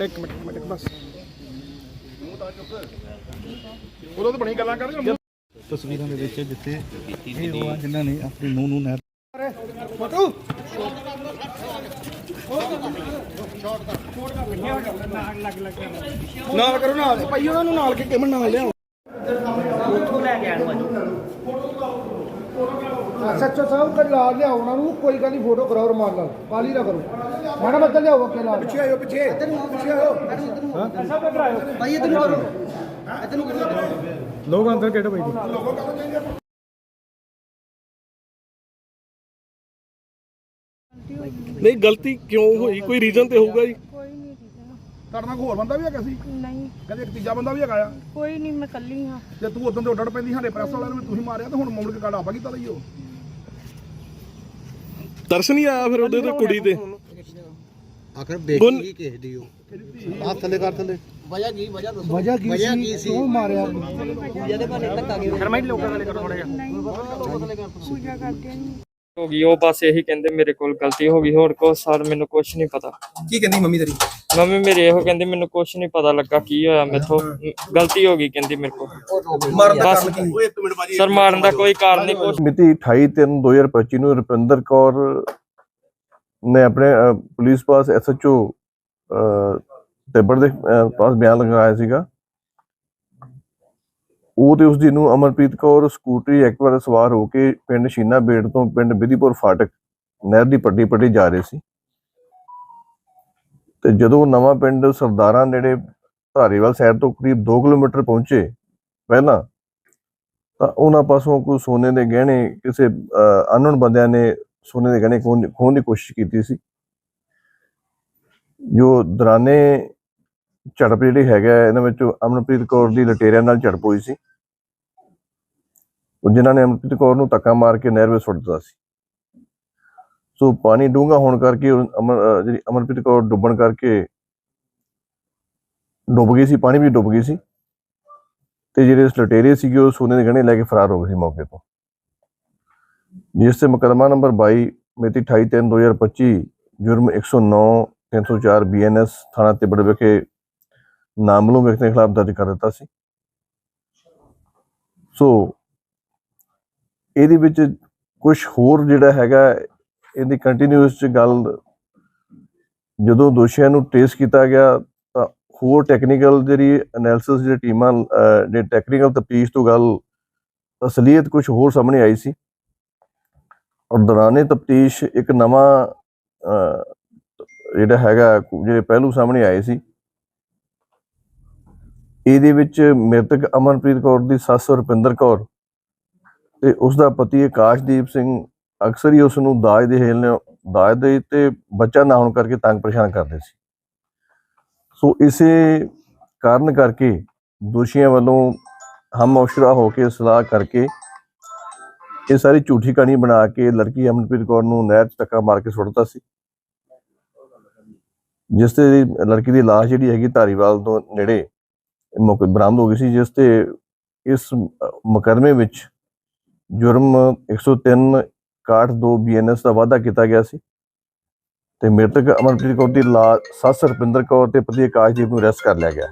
Minute ਇੱਕ minute ਇੱਕ minute ਬਸ। ਉਦੋਂ ਤਾਂ ਬਣੀ ਗੱਲਾਂ ਕਰ ਤਸਵੀਰਾਂ ਦੇ ਵਿੱਚ ਜਿੱਥੇ ਇਹ ਉਹ ਜਿਨ੍ਹਾਂ ਨੇ ਆਪਣੀ ਨੂੰਹ ਨੂੰ ਨਹਿਰ ਫੋਟੋ। ਸ਼ਾਟ ਕਰ। ਨਾਲ ਕਰੋ ਨਾਲ। ਭਾਈ ਉਹਨਾਂ ਨੂੰ ਨਾਲ ਕੇ ਕਿਵੇਂ ਨਾਲ ਲਿਆਓ? ਸੱਚੋ ਸਾਹਿਬ ਕਰ ਲਾ ਲਿਆਓ ਉਹਨਾਂ ਨੂੰ ਕੋਈ ਗੱਲ ਨਹੀਂ ਫੋਟੋ ਕਰਾਓ ਰਮਾਨ ਨਾਲ ਕਾਲੀ ਨਾ ਕਰੋ। ਮੈਡਮ ਇੱਧਰ ਲਿਆਓ ਅੱਗੇ ਲਾ ਪਿੱਛੇ ਆਇਓ ਪਿੱਛੇ। ਪਿੱਛੇ ਆਇਓ। ਭਾਈ ਇੱਧਰ ਨੂੰ ਕਰੋ। ਇੱਧਰ ਨੂੰ ਕਰੋ। ਲੋਕ ਅੰਦਰ ਕਿਹੜੇ ਬੈਠੇ ਨਹੀਂ ਗਲਤੀ ਕਿਉਂ ਹੋਈ? ਕੋਈ ਰੀਜ਼ਨ ਤੇ ਹੋਊਗਾ ਜੀ? ਤੁਹਾਡੇ ਨਾਲ ਕੋਈ ਹੋਰ ਬੰਦਾ ਵੀ ਹੈਗਾ ਸੀ? ਨਹੀਂ। ਕਹਿੰਦੇ ਇੱਕ ਤੀਜਾ ਬੰਦਾ ਵੀ ਹੈਗਾ ਆ? ਕੋਈ ਨਹੀਂ ਮੈਂ ਕੱਲੀ ਹਾਂ। ਜੇ ਤੂੰ ਉਦੋਂ ਤੇ ਉੱਡੜ ਪੈਂਦੀ ਸਾਡੇ ਪ੍ਰੈਸ ਵਾਲਿਆਂ ਨੂੰ ਤੁਸੀਂ ਮਾਰਿਆ ਤੇ ਹੁਣ ਮੁੜ ਕੇ ਕਾੜਾ ਆਪਾਂ ਕੀਤਾ ਲਈਓ ਤਰਸ ਨਹੀਂ ਆਇਆ ਫਿਰ ਉਹਦੇ ਤੇ ਕੁੜੀ ਤੇ? ਆਖਰ ਬੇਕੀ ਕਿਸੇ ਦੀ ਉਹ। ਹੱਥ ਥੱਲੇ ਕਰ ਥੱਲੇ। ਵਜ੍ਹਾ ਕੀ ਵਜ੍ਹਾ ਕੀ ਸੀ? ਕਿਉਂ ਮਾਰਿਆ? ਪੂਜਾ ਕਰਦੇ ਨਹੀਂ ਹੋ ਗਈ ਉਹ ਬਸ ਇਹੀ ਕਹਿੰਦੇ ਮੇਰੇ ਕੋਲ ਗਲਤੀ ਹੋ ਗਈ ਹੋਰ ਕੋ ਸਰ ਮੈਨੂੰ ਕੁਝ ਨਹੀਂ ਪਤਾ। ਕੀ ਕਹਿੰਦੀ ਮੰਮੀ ਤੇਰੀ? ਮੰਮੀ ਮੇਰੇ ਇਹੋ ਕਹਿੰਦੇ ਮੈਨੂੰ ਕੁਝ ਨਹੀਂ ਪਤਾ ਲੱਗਾ ਕੀ ਹੋਇਆ ਮੇਥੋਂ ਗਲਤੀ ਹੋ ਗਈ ਕਹਿੰਦੀ ਮੇਰੇ ਕੋਲ। ਮਾਰਨ ਦਾ ਕਾਰਨ ਕੀ? ਸਰ ਮਾਰਨ ਦਾ ਕੋਈ ਕਾਰਨ ਨਹੀਂ ਕੁਛ ਮਿਤੀ 28/3/2025 ਨੂੰ ਰੁਪਿੰਦਰ ਕੌਰ ਨੇ ਆਪਣੇ ਪੁਲਿਸ ਪਾਸ ਐਸਐਚਓ ਤਿੱਬੜ ਦੇ ਪਾਸ ਬਿਆਨ ਲਗਾਇਆ ਸੀਗਾ। ਉਹ ਤੇ ਉਸ ਦੀ ਨੂੰ ਅਮਰਪ੍ਰੀਤ ਕੌਰ ਸਕੂਟਰੀ ਐਕਟਿਵਾ ਤੇ ਸਵਾਰ ਹੋ ਕੇ ਪਿੰਡ ਸ਼ੀਨਾ ਬੇੜ ਤੋਂ ਪਿੰਡ ਬਿਧੀਪੁਰ ਫਾਟਕ ਨਹਿਰ ਦੀ ਪੱਟੀ ਪੱਟੀ ਜਾ ਰਹੇ ਸੀ। ਤੇ ਜਦੋਂ ਨਵਾਂ ਪਿੰਡ ਸਰਦਾਰਾਂ ਨੇੜੇ ਧਾਰੀਵਾਲ ਸਾਈਡ ਤੋਂ ਕਰੀਬ 2 ਕਿਲੋਮੀਟਰ ਪਹੁੰਚੇ ਪਹਿਲਾਂ ਤਾਂ ਉਹਨਾਂ ਪਾਸੋਂ ਕੋਈ ਸੋਨੇ ਦੇ ਗਹਿਣੇ ਕਿਸੇ ਅਨਨੋਨ ਬੰਦਿਆਂ ਨੇ ਸੋਨੇ ਦੇ ਗਹਿਣੇ ਖੋਹਣ ਖੋਹਣ ਦੀ ਕੋਸ਼ਿਸ਼ ਕੀਤੀ ਸੀ। ਜੋ ਦਰਾਨੇ ਝੜਪ ਜਿਹੜੀ ਹੈਗਾ ਹੈ, ਇਹਨਾਂ ਵਿੱਚ ਅਮਨਪ੍ਰੀਤ ਕੌਰ ਦੀ ਲਟੇਰਿਆਂ ਨਾਲ ਝੜਪ ਹੋਈ ਸੀ। ਉਹ ਜਿਨ੍ਹਾਂ ਨੇ ਅਮਰਪ੍ਰੀਤ ਕੌਰ ਨੂੰ ਧੱਕਾ ਮਾਰ ਕੇ ਨਹਿਰ ਵਿੱਚ ਸੁੱਟ ਦਿੱਤਾ ਸੀ। ਸੋ ਪਾਣੀ ਡੂੰਘਾ ਹੋਣ ਕਰਕੇ ਉਹ ਜਿਹੜੀ ਅਮਨਪ੍ਰੀਤ ਕੌਰ ਡੁੱਬਣ ਕਰਕੇ ਡੁੱਬ ਗਈ ਸੀ, ਪਾਣੀ ਵੀ ਡੁੱਬ ਗਈ ਸੀ। ਤੇ ਜਿਹੜੇ ਉਸ ਲਟੇਰੇ ਸੀਗੇ, ਉਹ ਸੋਨੇ ਦੇ ਗਹਿਣੇ ਲੈ ਕੇ ਫਰਾਰ ਹੋ ਗਏ ਸੀ ਮੌਕੇ ਤੋਂ। ਜਿਸ ਤੇ ਮੁਕੱਦਮਾ ਨੰਬਰ 22 ਮਿਤੀ 28/3/2025 ਜੁਰਮ 109 304 ਬੀਐਨਐਸ ਥਾਣਾ ਤਿੱਬੜ ਵਿਖੇ ਨਾਮਲੂਮ ਵਿਅਕਤੀ ਦੇ ਖਿਲਾਫ ਦਰਜ ਕਰ ਦਿੱਤਾ ਸੀ। ਸੋ ਇਹਦੇ ਵਿੱਚ ਕੁਝ ਹੋਰ ਜਿਹੜਾ ਹੈਗਾ ਇਹਦੀ ਕੰਟੀਨਿਊਸ ਚ ਗੱਲ ਜਦੋਂ ਦੋਸ਼ੀਆਂ ਨੂੰ ਟ੍ਰੇਸ ਕੀਤਾ ਗਿਆ ਤਾਂ ਹੋਰ ਟੈਕਨੀਕਲ ਜਿਹੜੀ ਐਨਾਲਿਸਿਸ ਜਿਹੜੀ ਟੀਮਾਂ ਅਹ, ਜਿਹੜੇ ਟੈਕਨੀਕਲ ਤਫਤੀਸ਼ ਤੋਂ ਗੱਲ ਅਸਲੀਅਤ ਕੁਝ ਹੋਰ ਸਾਹਮਣੇ ਆਈ ਸੀ। ਔਰ ਦੌਰਾਨੇ ਤਫਤੀਸ਼ ਇੱਕ ਨਵਾਂ ਅਹ, ਜਿਹੜਾ ਹੈਗਾ ਜਿਹੜੇ ਪਹਿਲੂ ਸਾਹਮਣੇ ਆਏ ਸੀ। ਇਹਦੇ ਵਿੱਚ ਮ੍ਰਿਤਕ ਅਮਨਪ੍ਰੀਤ ਕੌਰ ਦੀ ਸੱਸ ਰੁਪਿੰਦਰ ਕੌਰ ਤੇ ਉਸ ਦਾ ਪਤੀ ਆਕਾਸ਼ਦੀਪ ਸਿੰਘ ਅਕਸਰ ਹੀ ਉਸ ਨੂੰ ਦਾਜ ਦੇ ਹੇਲ ਦਾਜ ਦੇ ਤੇ ਬੱਚਾ ਨਾ ਹੋਣ ਕਰਕੇ ਤੰਗ ਪਰੇਸ਼ਾਨ ਕਰਦੇ ਸੀ। ਸੋ ਇਸੇ ਕਾਰਨ ਕਰਕੇ ਦੋਸ਼ੀਆਂ ਵੱਲੋਂ ਹਮ ਔਸ਼ਰਾ ਹੋ ਕੇ ਸਲਾਹ ਕਰਕੇ ਇਹ ਸਾਰੀ ਝੂਠੀ ਕਹਾਣੀ ਬਣਾ ਕੇ ਲੜਕੀ ਅਮਨਪ੍ਰੀਤ ਕੌਰ ਨੂੰ ਨਹਿਰ 'ਚ ਧੱਕਾ ਮਾਰ ਕੇ ਸੁੱਟਦਾ ਸੀ। ਜਿਸ ਤੇ ਲੜਕੀ ਦੀ ਲਾਸ਼ ਜਿਹੜੀ ਹੈਗੀ ਧਾਰੀਵਾਲ ਤੋਂ ਨੇੜੇ ਮੌਕੇ ਬਰਾਮਦ ਹੋ ਗਈ ਸੀ, ਜਿਸ ਤੇ ਇਸ ਮੁਕਰਮੇ ਵਿੱਚ ਜੁਰਮ 103 62 ਬੀਐਨਐਸ ਦਾ ਵਾਅਦਾ ਕੀਤਾ ਗਿਆ ਸੀ ਤੇ ਮ੍ਰਿਤਕ ਅਮਨਪ੍ਰੀਤ ਕੌਰ ਦੀ ਲਾ ਸੱਸ ਰੁਪਿੰਦਰ ਕੌਰ ਤੇ ਪਤੀ ਆਕਾਸ਼ਦੀਪ ਨੂੰ ਅਰੈਸਟ ਕਰ ਲਿਆ ਗਿਆ।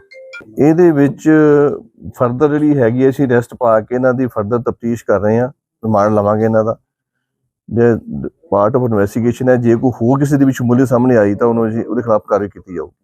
ਇਹਦੇ ਵਿੱਚ ਫਰਦਰ ਜਿਹੜੀ ਹੈਗੀ ਅਸੀਂ ਅਰੈਸਟ ਪਾ ਕੇ ਇਹਨਾਂ ਦੀ ਫਰਦਰ ਤਫਤੀਸ਼ ਕਰ ਰਹੇ ਹਾਂ, ਰਿਮਾਂਡ ਲਵਾਂਗੇ ਇਹਨਾਂ ਦਾ। ਜੇ ਪਾਰਟ ਆਫ ਇਨਵੈਸਟੀਗੇਸ਼ਨ ਹੈ, ਜੇ ਕੋਈ ਹੋਰ ਕਿਸੇ ਦੇ ਵਿੱਚ ਸ਼ਮੂਲੀਅਤ ਸਾਹਮਣੇ ਆਈ ਤਾਂ ਉਹਨੂੰ ਅਸੀਂ ਉਹਦੇ ਖਿਲਾਫ ਕਾਰਵਾਈ ਕੀਤੀ ਜਾਊਗੀ।